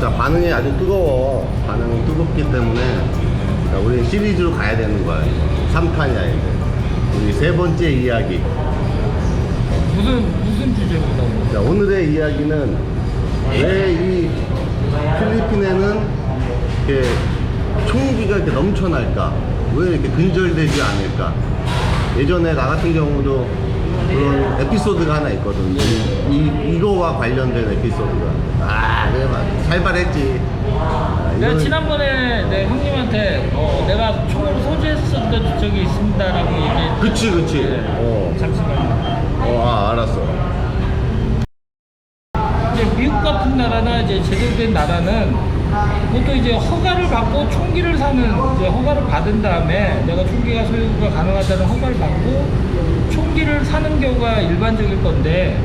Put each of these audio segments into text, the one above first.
자, 반응이 아주 뜨거워. 반응이 뜨겁기 때문에 자, 우리 시리즈로 가야 되는 거야. 3탄이야, 이제. 우리 세 번째 이야기. 무슨 무슨 주제입니다. 자, 오늘의 이야기는 왜 이 필리핀에는 이렇게 총기가 이렇게 넘쳐날까? 왜 이렇게 근절되지 않을까? 예전에 나 같은 경우도 그런 에피소드가 하나 있거든. 이, 이, 이거와 관련된 에피소드가. 아, 그래, 막 살발했지. 아, 내가 이거는- 지난번에 내 형님한테 어, 내가 총을 소지했었던 적이 있습니다라고 얘기했. 그치, 그치. 네. 어, 잠시만요. 어, 아, 알았어. 이제 미국 같은 나라나 이제 제대로 된 나라는 보통 이제 허가를 받고 총기를 사는 이제 허가를 받은 다음에 내가 총기가 소유가 가능하다는 허가를 받고 총기를 사는 경우가 일반적일 건데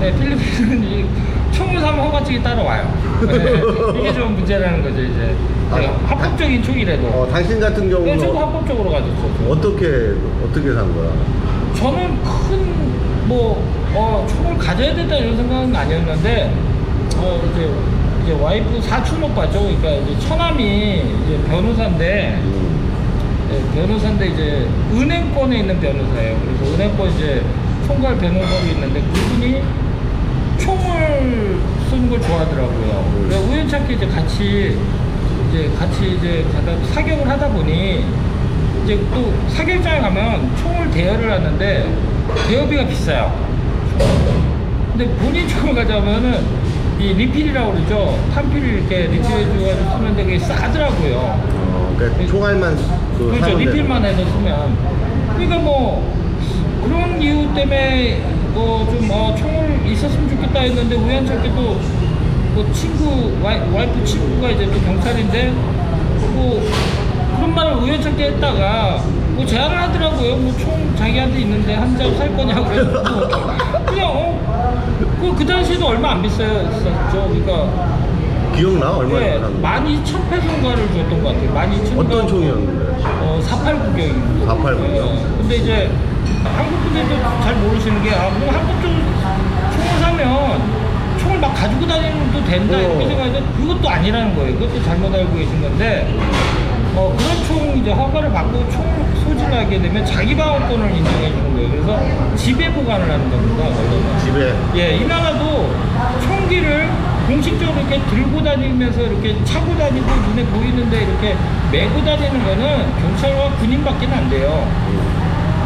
네, 필리핀은 이 총을 사면 허가증이 따라와요. 네, 이게 좀 문제라는 거죠 이제 아, 네, 합법적인 총이라도. 어, 당신 같은 네, 저도 경우는 합법적으로 가졌죠. 어떻게, 어떻게 산 거야? 저는 큰 뭐 어, 총을 가져야 된다 이런 생각은 아니었는데 어, 이제 이제 와이프 사촌 오빠죠. 그러니까 이제 처남이 이제 변호사인데 음, 예, 변호사인데 이제 은행권에 있는 변호사예요. 그래서 은행권 이제 총괄 변호사로 있는데 그분이 총을 쏘는 걸 좋아하더라고요. 그래서 우연찮게 이제 같이 이제 같이 이제 가다 사격을 하다 보니 이제 또 사격장에 가면 총을 대여를 하는데 대여비가 비싸요. 근데 본인 총을 가져가면은 이 리필이라고 그러죠. 탄피를 이렇게 리필해줘가지고 쓰면 되게 싸더라고요. 어, 그러니까 총알만 그 그렇죠. 사면 되는 리필만 해서 쓰면. 그러니까 뭐 그런 이유 때문에 뭐좀 어, 총을 있었으면 좋겠다 했는데 우연찮게 또뭐 친구 와이, 와이프 친구가 이제 또 경찰인데 뭐 그런 말을 우연찮게 했다가 뭐 제안을 하더라고요. 뭐 총 자기한테 있는데 한 장 살 거냐고 그래서 그냥 어 그 그 당시에도 얼마 안 비쌌었죠. 그러니까 기억나? 얼마나 네, 샀는지? 12,000페소인가를 줬던 것 같아요. 12,000. 어떤 총이었는데? 어, 489경입니다. 489 근데 이제 한국 분들도 잘 모르시는 게, 아, 뭐 한국 쪽 총을 사면 총을 막 가지고 다니도 된다 어. 이렇게 생각하는데 그것도 아니라는 거예요. 그것도 잘못 알고 계신 건데, 어, 그런 총 이제 허가를 받고 총을 소지를 하게 되면 자기 방어권을 인정해 주는 거예요. 그래서 집에 보관을 하는 겁니다. 원래는. 집에 예, 이 나라도 총기를 공식적으로 이렇게 들고 다니면서 이렇게 차고 다니고 눈에 보이는데 이렇게 메고 다니는 거는 경찰과 군인밖에 안 돼요.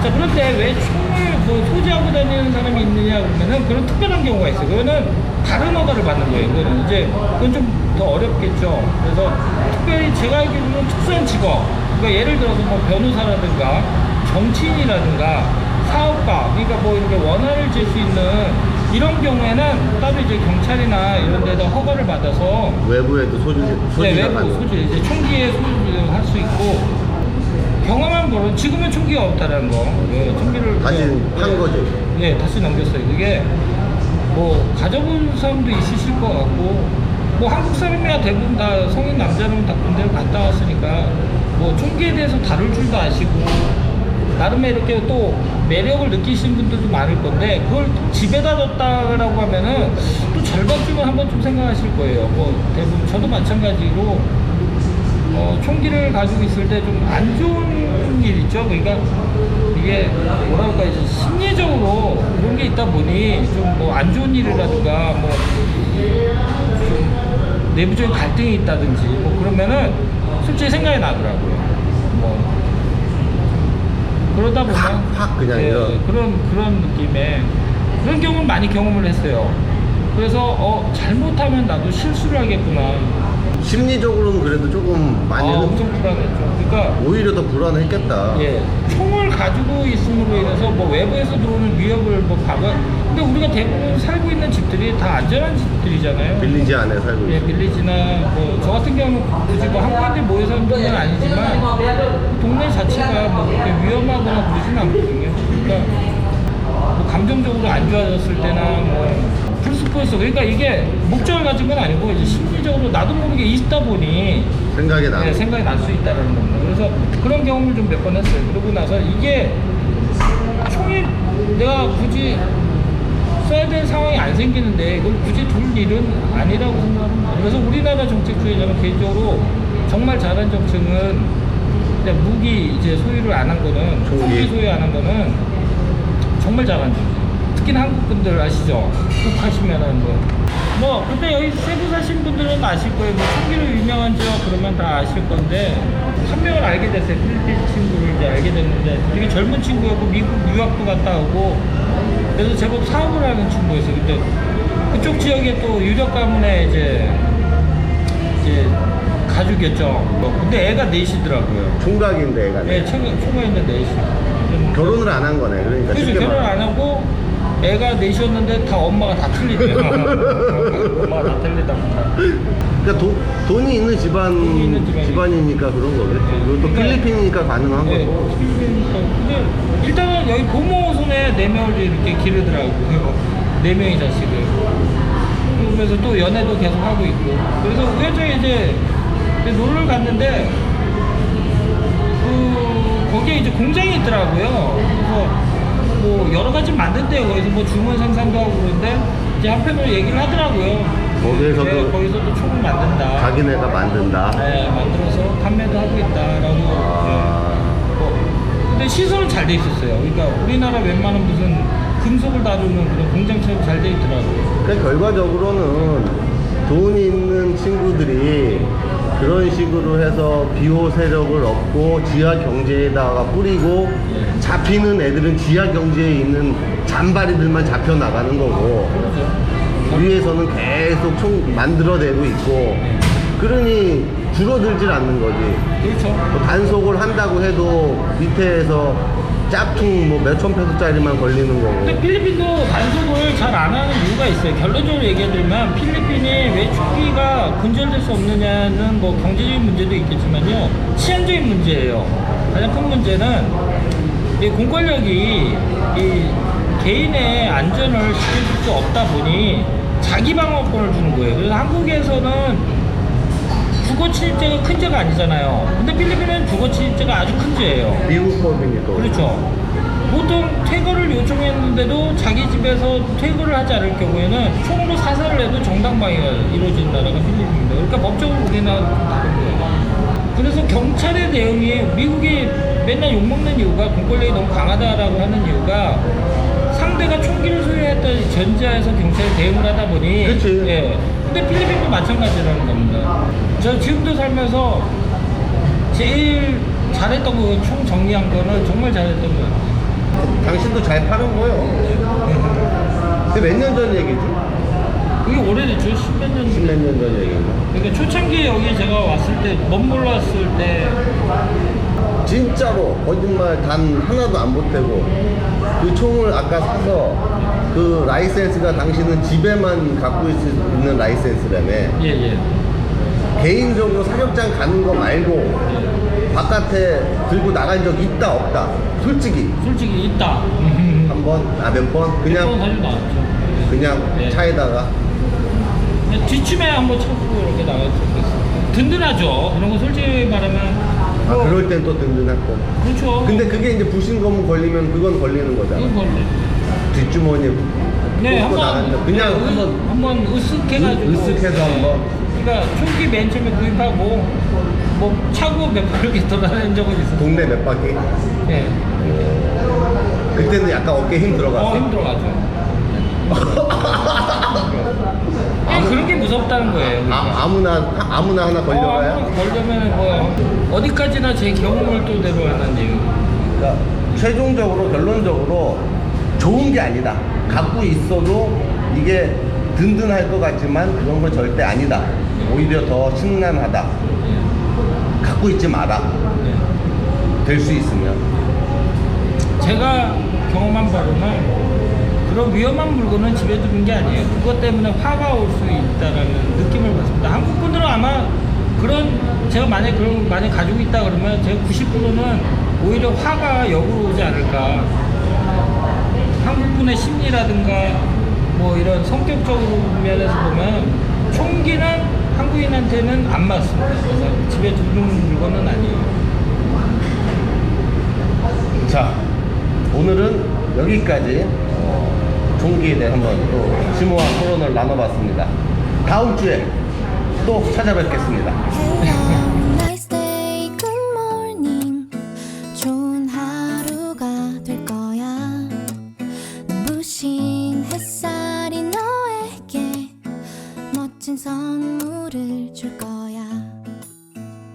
자, 그런데 왜 총을 뭐 소지하고 다니는 사람이 있느냐 그러면은 그런 특별한 경우가 있어요. 그거는 다른 허가를 받는 거예요. 이제 그건 좀 더 어렵겠죠. 그래서 특별히 제가 알기로는 특수한 직업, 그러니까 예를 들어서 뭐 변호사라든가 정치인이라든가 사업가, 그러니까 뭐 이렇게 원한을 잴수 있는 이런 경우에는 따로 이제 경찰이나 이런 데다 허가를 받아서 외부에도 소지, 네, 소지가 외부. 소지, 이제 총기에 소지를 할 수 있고 경험한 거는 지금은 총기가 없다라는 거. 네, 총기를 다시 네, 판 네, 거지. 네, 다시 넘겼어요. 그게 뭐 가져본 사람도 있으실 것 같고 뭐 한국 사람이야 대부분 다 성인 남자는 다 군대를 갔다 왔으니까 뭐 총기에 대해서 다룰 줄도 아시고 나름의 이렇게 또 매력을 느끼시는 분들도 많을 건데 그걸 집에다 뒀다라고 하면은 또 절반쯤은 한번 좀 생각하실 거예요. 뭐 대부분 저도 마찬가지로 어, 총기를 가지고 있을 때 좀 안 좋은 일 있죠. 그러니까 이게 뭐라 할까 이제 심리적으로 그런 게 있다 보니 좀 뭐 안 좋은 일이라든가 뭐좀 내부적인 갈등이 있다든지 뭐 그러면은 솔직히 생각이 나더라고요. 뭐 그러다 보면 확, 확 그냥 예, 이런. 그런 그런 느낌의 그런 경우를 많이 경험을 했어요. 그래서 어 잘못하면 나도 실수를 하겠구나. 심리적으로는 그래도 조금 아, 많이는 엄청 불안했죠. 그러니까 오히려 더 불안했겠다. 예, 총을 가지고 있음으로 인해서 뭐 외부에서 들어오는 위협을 뭐 박아. 근데 우리가 대부분 살고 있는 집들이 다 안전한 집들이잖아요. 빌리지 안에 살고 예, 있어. 빌리지나 뭐 저 같은 경우는 굳이 뭐 한국인들 모여 사는 동네는 아니지만 동네 자체가 뭐 그렇게 위험하거나 그러진 않거든요. 그러니까 뭐 감정적으로 안 좋아졌을 때나 뭐 풀스포였어. 그러니까 이게 목적을 가진 건 아니고 이제 심리적으로 나도 모르게 있다 보니 생각이 나. 네, 생각이 날 수 있다는 겁니다. 그래서 그런 경험을 좀 몇 번 했어요. 그러고 나서 이게 총이 내가 굳이 써야 될 상황이 안 생기는데 이걸 굳이 둘 일은 아니라고 생각합니다. 그래서 우리나라 정책 중에 저는 개인적으로 정말 잘한 정책은 무기 이제 소유를 안 한 거는. 총기 소유 안 한 거는 정말 잘한 정책. 특히나 한국 분들 아시죠? 꼭 하시면은 뭐. 뭐 그때 여기 세부 사신 분들은 아실 거예요. 뭐 총기로 유명한 지역 그러면 다 아실 건데 한 명을 알게 됐어요. 필리핀 친구를 이제 알게 됐는데 되게 젊은 친구였고 미국 유학도 갔다 오고 그래서 제법 사업을 하는 친구였어요. 근데 그쪽 지역에 또 유력 가문의 이제 이제 가족이었죠. 뭐 근데 애가 넷이더라고요. 총각인데 애가 예, 총, 총각인데 넷이. 좀 결혼을 안 한 거네 그러니까 그래서 쉽게 결혼 말하면. 안 하고 애가 넷이었는데 다 엄마가 다 틀리대요. 엄마가 다 틀리다 보니까. 그러니까 도, 돈이 있는 집안 돈이 있는 집안이- 집안이니까 그런 거겠지 그리고 또 그러니까- 필리핀이니까 가능한 네, 거고 틀리니까. 근데 일단은 여기 고모 손에 네 명을 이렇게 기르더라고요. 네 명의 자식을. 그러면서 또 연애도 계속 하고 있고. 그래서 우연찮게 이제 놀러 갔는데 그 거기에 이제 공장이 있더라고요. 그래서 뭐 여러 가지 만든대요. 거기서 뭐 주문 생산도 하고 그러는데 이제 한편으로 얘기를 하더라고요. 거기에서도 네, 거기서도 총을 만든다. 자기네가 만든다 네, 만들어서 판매도 하고 있다라고. 아, 뭐, 근데 시설은 잘 돼 있었어요. 그러니까 우리나라 웬만한 무슨 금속을 다루는 그런 공장처럼 잘 돼 있더라고요. 그러니까 결과적으로는 돈 있는 친구들이 그런 식으로 해서 비호 세력을 얻고 지하 경제에다가 뿌리고 잡히는 애들은 지하 경제에 있는 잔바리들만 잡혀 나가는 거고. 위에서는 계속 총 만들어내고 있고 그러니 줄어들질 않는 거지 그렇죠. 뭐 단속을 한다고 해도 밑에서 짝퉁 뭐 몇천 페소짜리만 걸리는 근데 거고 필리핀도 단속을 잘 안 하는 이유가 있어요. 결론적으로 얘기해드리면 필리핀이 왜 총기가 근절될 수 없느냐는 뭐 경제적인 문제도 있겠지만요. 치안적인 문제예요. 가장 큰 문제는 이 공권력이 이 개인의 안전을 지켜줄 수 없다 보니 자기 방어권을 주는 거예요. 그래서 한국에서는 주거 침입죄가 큰 죄가 아니잖아요. 근데 필리핀은 주거 침입죄가 아주 큰 죄예요. 미국 법이니까 그렇죠. 보통 퇴거를 요청했는데도 자기 집에서 퇴거를 하지 않을 경우에는 총으로 사살을 해도 정당방위가 이루어지는 나라가 필리핀입니다. 그러니까 법적으로 우리나라는 좀 다른 거예요. 그래서 경찰의 대응이 미국이 맨날 욕먹는 이유가 공권력이 너무 강하다라고 하는 이유가 상대가 총기를 소유했던 전제하에서 경찰이 대응을 하다 보니 그치. 예. 근데 필리핀도 마찬가지라는 겁니다. 저 지금도 살면서 제일 잘했던 거 총 정리한 거는 정말 잘했던 거예요. 당신도 잘 파는 거요. 근데 몇 년 전 얘기지? 그게 오래됐죠. 십몇 년 전. 십몇 년 전 얘기인가? 그러니까 초창기에 여기 제가 왔을 때, 머물렀을 때, 진짜로 거짓말 단 하나도 안 보태고 그 총을 아까 사서 그 라이센스가 당신은 집에만 갖고 있을 수 있는 라이센스라며 예, 예. 개인적으로 사격장 가는 거 말고 바깥에 들고 나간 적 있다 없다 솔직히 솔직히 있다. 한 번, 아 몇 번? 그냥 그냥 사실 나왔죠. 그냥 네. 차에다가 그냥 뒷춤에 한번 쳐보고 이렇게 나갔었어요. 든든하죠. 그런 거 솔직히 말하면. 아 뭐, 그럴 땐 또 든든했고 그렇죠. 근데 그게 이제 부신 거문 걸리면 그건 걸리는 거잖아 이건 걸려. 뒷주머니에 네, 꽂고 한번 나간 적 그냥 네, 한번 한번 으쓱해가지고 으- 으쓱해서 한번. 그러니까 총기 맨 처음에 구입하고 뭐 차고 몇 바퀴 돌아다닌 적은 있었어요. 동네 몇 바퀴 네. 그때는 약간 어깨 힘 들어갔어 어 힘들어가죠. 그냥 그런 게 무섭다는 거예요. 아, 아무나 아무나 하나 어, 걸려가요? 아무나 걸려면 뭐 어디까지나 제 경험을 또대로 하는 이유. 그러니까 최종적으로 결론적으로 좋은 게 아니다. 갖고 있어도 이게 든든할 것 같지만 그런 건 절대 아니다. 오히려 더 심란하다. 갖고 있지 마라. 네. 될수 있으면. 제가 경험한 바로는 그런 위험한 물건은 집에 두는 게 아니에요. 그것 때문에 화가 올 수 있다라는 느낌을 받습니다. 한국 분들은 아마 그런 제가 만약 그런 걸 만약 가지고 있다 그러면 제가 90%는 오히려 화가 역으로 오지 않을까. 한국 분의 심리라든가 뭐 이런 성격적으로 면에서 보면 총기는 한국인한테는 안 맞습니다. 그래서 집에 두는 물건은 아니에요. 자 오늘은 여기까지 종기에 대해 한번 또 심오한 토론을 나눠봤습니다. 다음 주에 또 찾아뵙겠습니다.